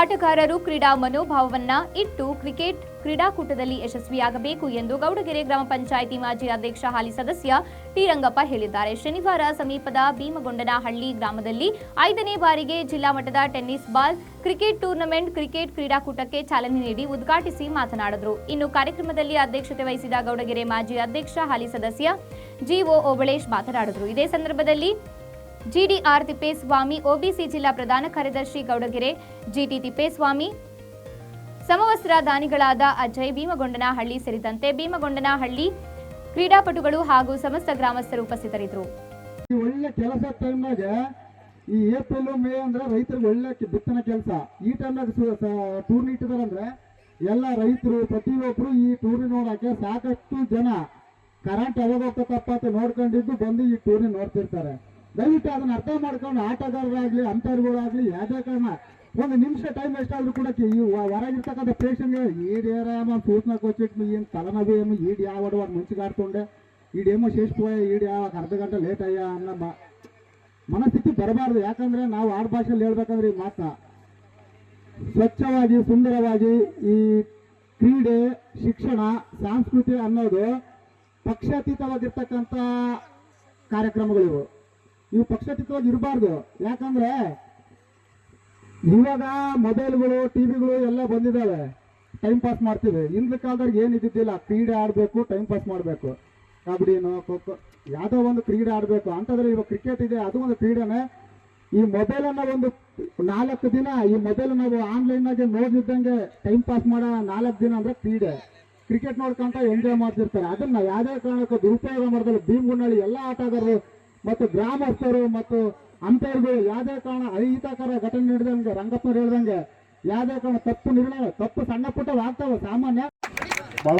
ಆಟಗಾರರು ಕ್ರೀಡಾ ಮನೋಭಾವವನ್ನ ಇಟ್ಟು ಕ್ರಿಕೆಟ್ ಕ್ರೀಡಾಕೂಟದಲ್ಲಿ ಯಶಸ್ವಿಯಾಗಬೇಕು ಎಂದು ಗೌಡಗೆರೆ ಗ್ರಾಮ ಪಂಚಾಯಿತಿ ಮಾಜಿ ಅಧ್ಯಕ್ಷ ಹಾಲಿ ಸದಸ್ಯ ಟಿ ರಂಗಪ್ಪ ಹೇಳಿದ್ದಾರೆ. ಶನಿವಾರ ಸಮೀಪದ ಭೀಮಗೊಂಡನಹಳ್ಳಿ ಗ್ರಾಮದಲ್ಲಿ ಐದನೇ ಬಾರಿಗೆ ಜಿಲ್ಲಾ ಮಟ್ಟದ tennis ball cricket tournament cricket ಕ್ರೀಡಾಕೂಟಕ್ಕೆ ಚಾಲನೆ ನೀಡಿ ಉದ್ಘಾಟಿಸಿ ಮಾತನಾಡಿದರು. ಇನ್ನು ಕಾರ್ಯಕ್ರಮದಲ್ಲಿ ಅಧ್ಯಕ್ಷತೆ ವಹಿಸಿದ ಗೌಡಗೆರೆ ಮಾಜಿ ಅಧ್ಯಕ್ಷ ಹಾಲಿ ಸದಸ್ಯ ಜಿಒ ಓಬಳೇಶ್ ಮಾತನಾಡಿದರು. ಇದೇ ಸಂದರ್ಭದಲ್ಲಿ ಜಿಡಿಆರ್ ತಿಪ್ಪೇಸ್ವಾಮಿ, ಒಬಿಸಿ ಜಿಲ್ಲಾ ಪ್ರಧಾನ ಕಾರ್ಯದರ್ಶಿ ಗೌಡಗೆರೆ, ಜಿಟಿ ತಿಪ್ಪೇಸ್ವಾಮಿ, ಸಮವಸ್ತ್ರ ದಾನಿಗಳಾದ ಅಜಯ್ ಭೀಮಗೊಂಡನಹಳ್ಳಿ ಸೇರಿದಂತೆ ಭೀಮಗೊಂಡನಹಳ್ಳಿ ಕ್ರೀಡಾಪಟುಗಳು ಹಾಗೂ ಸಮಸ್ತ ಗ್ರಾಮಸ್ಥರು ಉಪಸ್ಥಿತರಿದ್ದರು. ಒಳ್ಳೆ ಕೆಲಸ ಟೈಮ್ನಾಗ ಈ ಏಪ್ರಿಲ್, ಮೇ ಅಂದ್ರೆ ರೈತರಿಗೆ ಒಳ್ಳೆ ಬಿತ್ತನೆ ಕೆಲಸ. ಈ ಟೈಮ್ನಾಗ ಟೂರ್ನಿ ಇಟ್ಟಿದಾರಂದ್ರೆ ಎಲ್ಲ ರೈತರು ಪ್ರತಿಯೊಬ್ಬರು ಈ ಟೂರ್ನಿ ನೋಡಕ್ಕೆ ಸಾಕಷ್ಟು ಜನ ಕರೆಂಟ್ ಯಾವಾಗ ಹೋಗ್ತಕ್ಕಪ್ಪ ಅಂತ ನೋಡ್ಕೊಂಡಿದ್ದು ಬಂದು ಈ ಟೂರ್ನಿ ನೋಡ್ತಿರ್ತಾರೆ. ದಯವಿಟ್ಟು ಅದನ್ನ ಅರ್ಥ ಮಾಡ್ಕೊಂಡು ಆಟಗಾರರಾಗ್ಲಿ ಅಂಪೈರ್ಗಳಾಗ್ಲಿ ಯಾವುದೇ ಕಾರಣ, ಒಂದು ನಿಮಿಷ ಟೈಮ್ ವೇಸ್ಟ್ ಆದ್ರೂ ಕೂಡ ಈ ಹೊರಗಿರ್ತಕ್ಕಂಥ ಪ್ರೇಕ್ಷಣೆ ಈಡೇರಾಮ ಸೂಚನಾ ಕೊಚ್ಚಿಟ್ಟು ಏನು ತಲನವೇಮೋ ಈಡು ಯಾವಾಡುವ ಮುಂಚಿಗೆ ಆಡ್ಕೊಂಡೆ ಈಡೇಮೋ ಶೇಷ್ಪೋಯ ಈಡು ಯಾವಾಗ ಅರ್ಧ ಗಂಟೆ ಲೇಟ್ ಅಯ್ಯ ಅನ್ನೋ ಮನಸ್ಥಿತಿ ಬರಬಾರ್ದು. ಯಾಕಂದ್ರೆ ನಾವು ಆಡ್ ಭಾಷೆಯಲ್ಲಿ ಹೇಳ್ಬೇಕಂದ್ರೆ ಈ ಮಾತ್ರ ಸ್ವಚ್ಛವಾಗಿ, ಸುಂದರವಾಗಿ ಈ ಕ್ರೀಡೆ, ಶಿಕ್ಷಣ, ಸಾಂಸ್ಕೃತಿ ಅನ್ನೋದು ಪಕ್ಷಾತೀತವಾಗಿರ್ತಕ್ಕಂಥ ಕಾರ್ಯಕ್ರಮಗಳಿವು. ಇವು ಪಕ್ಷಾತೀತವಾಗಿ ಇರಬಾರ್ದು. ಯಾಕಂದ್ರೆ ಇವಾಗ ಮೊಬೈಲ್ಗಳು, ಟಿವಿಗಳು ಎಲ್ಲ ಬಂದಿದ್ದಾವೆ ಟೈಮ್ ಪಾಸ್ ಮಾಡ್ತೀವಿ. ಹಿಂದಿನ ಕಾಲದಾಗ ಏನು ಇದ್ದಿದ್ದಿಲ್ಲ. ಕ್ರೀಡೆ ಆಡಬೇಕು ಟೈಮ್ ಪಾಸ್ ಮಾಡಬೇಕು. ಕಬಡ್ಡಿನೋ, ಖೋಖೋ, ಯಾವುದೋ ಒಂದು ಕ್ರೀಡೆ ಆಡಬೇಕು. ಅಂತಂದ್ರೆ ಇವಾಗ ಕ್ರಿಕೆಟ್ ಇದೆ. ಅದು ಒಂದು ಕ್ರೀಡೆನೇ. ಈ ಮೊಬೈಲ್ ಅನ್ನೋ ಒಂದು ನಾಲ್ಕು ದಿನ, ಈ ಮೊಬೈಲ್ ನಾವು ಆನ್ಲೈನ್ನಾಗೆ ನೋಡಿದ್ದಂಗೆ ಟೈಮ್ ಪಾಸ್ ಮಾಡೋ ನಾಲ್ಕು ದಿನ ಅಂದ್ರೆ ಕ್ರೀಡೆ. ಕ್ರಿಕೆಟ್ ನೋಡ್ಕೊಂತ ಎಂಜಾಯ್ ಮಾಡ್ತಿರ್ತಾರೆ. ಅದನ್ನ ಯಾವುದೇ ಕಾರಣಕ್ಕೂ ದುರುಪಯೋಗ ಮಾಡಿದ್ರೆ ಭೀಮಗುಂಡಳ್ಳಿ ಎಲ್ಲ ಆಟಗಾರರು ಮತ್ತು ಗ್ರಾಮಸ್ಥರು ಮತ್ತು ಅಂಪೈರ್ಗಳು ಯಾವುದೇ ಕಾರಣ ಅಹಿತಕರ ಘಟನೆ ನಡೆದಂಗೆ ರಂಗಪ್ಪನವ್ರು ಹೇಳ್ದಂಗೆ ಯಾವುದೇ ಕಾರಣ ತಪ್ಪು ನಿರ್ಣಯ, ತಪ್ಪು ಸಣ್ಣ ಪುಟ್ಟವು ಆಗ್ತವೆ ಸಾಮಾನ್ಯ ಬಹಳ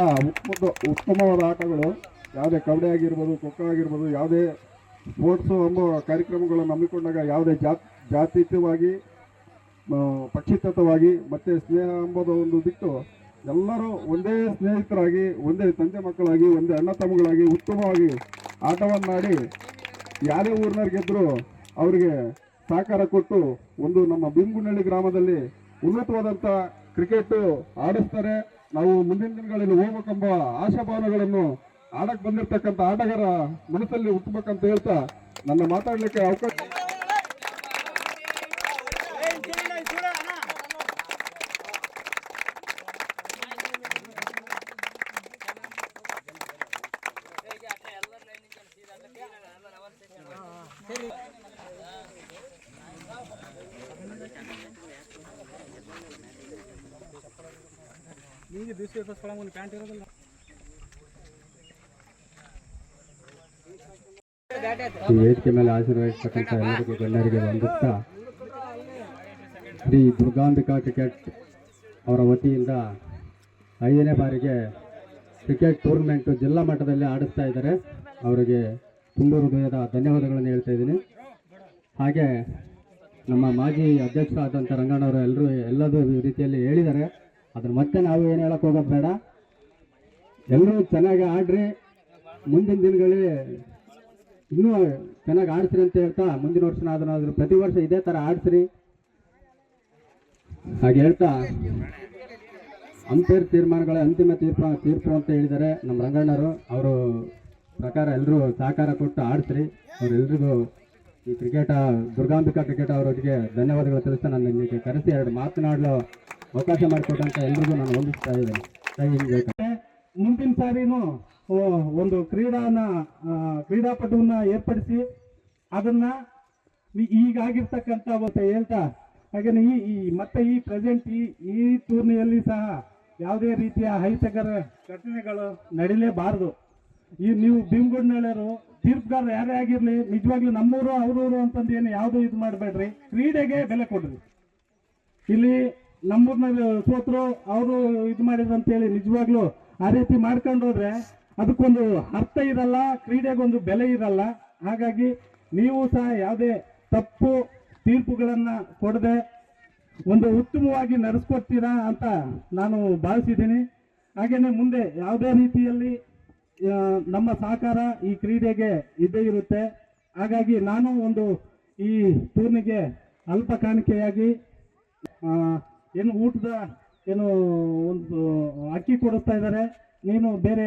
ಉತ್ತಮ, ಉತ್ತಮವಾದ ಆಟಗಳು. ಯಾವುದೇ ಕಬಡ್ಡಿ ಆಗಿರ್ಬೋದು ಖೋಖೋ ಆಗಿರ್ಬೋದು, ಯಾವುದೇ ಸ್ಪೋರ್ಟ್ಸು ಎಂಬ ಕಾರ್ಯಕ್ರಮಗಳನ್ನು ಹಮ್ಮಿಕೊಂಡಾಗ ಯಾವುದೇ ಜಾತ್ ಜಾತೀತವಾಗಿ ಪಕ್ಷಿತವಾಗಿ ಮತ್ತು ಸ್ನೇಹ ಎಂಬುದು ಒಂದು ಬಿಟ್ಟು ಎಲ್ಲರೂ ಒಂದೇ ಸ್ನೇಹಿತರಾಗಿ, ಒಂದೇ ತಂದೆ ಮಕ್ಕಳಾಗಿ, ಒಂದೇ ಅಣ್ಣ ತಮ್ಮಗಳಾಗಿ ಉತ್ತಮವಾಗಿ ಆಟವನ್ನಾಡಿ ಯಾರೇ ಊರಿನವ್ರು ಗೆದ್ದರೂ ಅವರಿಗೆ ಸಹಕಾರ ಕೊಟ್ಟು ಒಂದು ನಮ್ಮ ಭೀಮಗುಂಡಳ್ಳಿ ಗ್ರಾಮದಲ್ಲಿ ಉನ್ನತವಾದಂಥ ಕ್ರಿಕೆಟ್ ಆಡಿಸ್ತಾರೆ. ನಾವು ಮುಂದಿನ ದಿನಗಳಲ್ಲಿ ಹೋಗ್ಬೇಕೆಂಬ ಆಶಾಭಾವನೆಗಳನ್ನು ಆಡಕ್ಕೆ ಬಂದಿರತಕ್ಕಂಥ ಆಟಗಾರ ಮನಸ್ಸಲ್ಲಿ ಹುಟ್ಟಬೇಕಂತ ಹೇಳ್ತಾ ನನ್ನ ಮಾತಾಡಲಿಕ್ಕೆ ಅವಕಾಶ ಈ ವೇದಿಕೆ ಮೇಲೆ ಹಾಜರಾಗಿರ್ತಕ್ಕಂಥ ಎಲ್ಲರಿಗೂ ಗಣ್ಯರಿಗೆ ವಂದಿಸ್ತಾ, ಶ್ರೀ ದುರ್ಗಾಂಬಿಕಾ ಕ್ರಿಕೆಟ್ ಅವರ ವತಿಯಿಂದ ಐದನೇ ಬಾರಿಗೆ ಕ್ರಿಕೆಟ್ ಟೂರ್ನಮೆಂಟು ಜಿಲ್ಲಾ ಮಟ್ಟದಲ್ಲಿ ಆಡಿಸ್ತಾ ಇದ್ದಾರೆ. ಅವರಿಗೆ ತುಂಬ ಹೃದಯದ ಧನ್ಯವಾದಗಳನ್ನು ಹೇಳ್ತಾ ಇದ್ದೀನಿ. ಹಾಗೆ ನಮ್ಮ ಮಾಜಿ ಅಧ್ಯಕ್ಷ ಆದಂಥ ರಂಗಣ್ಣವರು ಎಲ್ಲರೂ ಎಲ್ಲದೂ ರೀತಿಯಲ್ಲಿ ಹೇಳಿದ್ದಾರೆ. ಅದನ್ನು ಮತ್ತೆ ನಾವು ಏನು ಹೇಳಕ್ಕೆ ಹೋಗೋದು ಬೇಡ. ಎಲ್ಲರೂ ಚೆನ್ನಾಗಿ ಆಡ್ರಿ. ಮುಂದಿನ ದಿನಗಳಲ್ಲಿ ಇನ್ನೂ ಚೆನ್ನಾಗಿ ಆಡ್ಸ್ರಿ ಅಂತ ಹೇಳ್ತಾ ಮುಂದಿನ ವರ್ಷ ಅದನ್ನಾದ್ರೂ ಪ್ರತಿ ವರ್ಷ ಇದೇ ಥರ ಆಡ್ಸ್ರಿ. ಹಾಗೆ ಹೇಳ್ತಾ ಅಂಪೇರ್ ತೀರ್ಮಾನಗಳ ಅಂತಿಮ ತೀರ್ಪ, ತೀರ್ಪು ಅಂತ ಹೇಳಿದ್ದಾರೆ ನಮ್ಮ ರಂಗಣ್ಣರು. ಅವರು ಪ್ರಕಾರ ಎಲ್ಲರೂ ಸಹಕಾರ ಕೊಟ್ಟು ಆಡಿಸ್ರಿ. ಅವರೆಲ್ರಿಗೂ ಈ ಕ್ರಿಕೆಟ, ದುರ್ಗಾಂಬಿಕಾ ಕ್ರಿಕೆಟ್ ಅವರೊಟ್ಟಿಗೆ ಧನ್ಯವಾದಗಳು ತಿಳಿಸ್ತಾ ನಾನು ನಿಮಗೆ ಕರೆಸಿ ಎರಡು ಮಾತನಾಡಲು ಅವಕಾಶ ಮಾಡಿಕೊಟ್ಟಂತ ಎಲ್ರಿಗೂ ನಾನು ವಂದಿಸ್ತಾ ಇದ್ದೇನೆ. ಮುಂದಿನ ಸಾರಿನೂ ಒಂದು ಕ್ರೀಡಾನ ಕ್ರೀಡಾಪಟುವನ್ನ ಏರ್ಪಡಿಸಿ ಅದನ್ನ ಈಗಾಗಿರ್ತಕ್ಕಂಥ ಒಂದು ಹೇಳ್ತಾ, ಹಾಗೇನೆ ಈ ಈ, ಮತ್ತೆ ಈ ಪ್ರೆಸೆಂಟ್ ಈ ಈ ಟೂರ್ನಿಯಲ್ಲಿ ಸಹ ಯಾವುದೇ ರೀತಿಯ ಅಹಿತಕರ ಘಟನೆಗಳು ನಡೀಲೇಬಾರದು. ಈ ನೀವು ಭೀಮಗುಂಡನಳ್ಳಿಯರು ತೀರ್ಪುಗಾರರು ಯಾರೇ ಆಗಿರಲಿ, ನಿಜವಾಗ್ಲೂ ನಮ್ಮೂರು, ಅವ್ರೂರು ಅಂತಂದು ಏನು ಯಾವುದೂ ಇದು ಮಾಡಬೇಡ್ರಿ. ಕ್ರೀಡೆಗೆ ಬೆಲೆ ಕೊಡ್ರಿ. ಇಲ್ಲಿ ನಮ್ಮೂರ್ನಲ್ಲಿ ಸೋತರು, ಅವರು ಇದು ಮಾಡಿದ್ರು ಅಂತೇಳಿ ನಿಜವಾಗ್ಲೂ ಆ ರೀತಿ ಮಾಡ್ಕೊಂಡು ಹೋದ್ರೆ ಅದಕ್ಕೊಂದು ಅರ್ಥ ಇರಲ್ಲ, ಕ್ರೀಡೆಗೊಂದು ಬೆಲೆ ಇರಲ್ಲ. ಹಾಗಾಗಿ ನೀವು ಸಹ ಯಾವುದೇ ತಪ್ಪು ತೀರ್ಪುಗಳನ್ನು ಕೊಡದೆ ಒಂದು ಉತ್ತಮವಾಗಿ ನಡೆಸ್ಕೊಡ್ತೀರಾ ಅಂತ ನಾನು ಭಾವಿಸಿದ್ದೀನಿ. ಹಾಗೇನೆ ಮುಂದೆ ಯಾವುದೇ ರೀತಿಯಲ್ಲಿ ನಮ್ಮ ಸಹಕಾರ ಈ ಕ್ರೀಡೆಗೆ ಇದ್ದೇ ಇರುತ್ತೆ. ಹಾಗಾಗಿ ನಾನು ಒಂದು ಈ ಟೂರ್ನಿಗೆ ಅಲ್ಪ ಕಾಣಿಕೆಯಾಗಿ ಏನು ಊಟದ ಏನು ಒಂದು ಅಕ್ಕಿ ಕೊಡಿಸ್ತಾ ಇದ್ದಾರೆ. ನೀನು ಬೇರೆ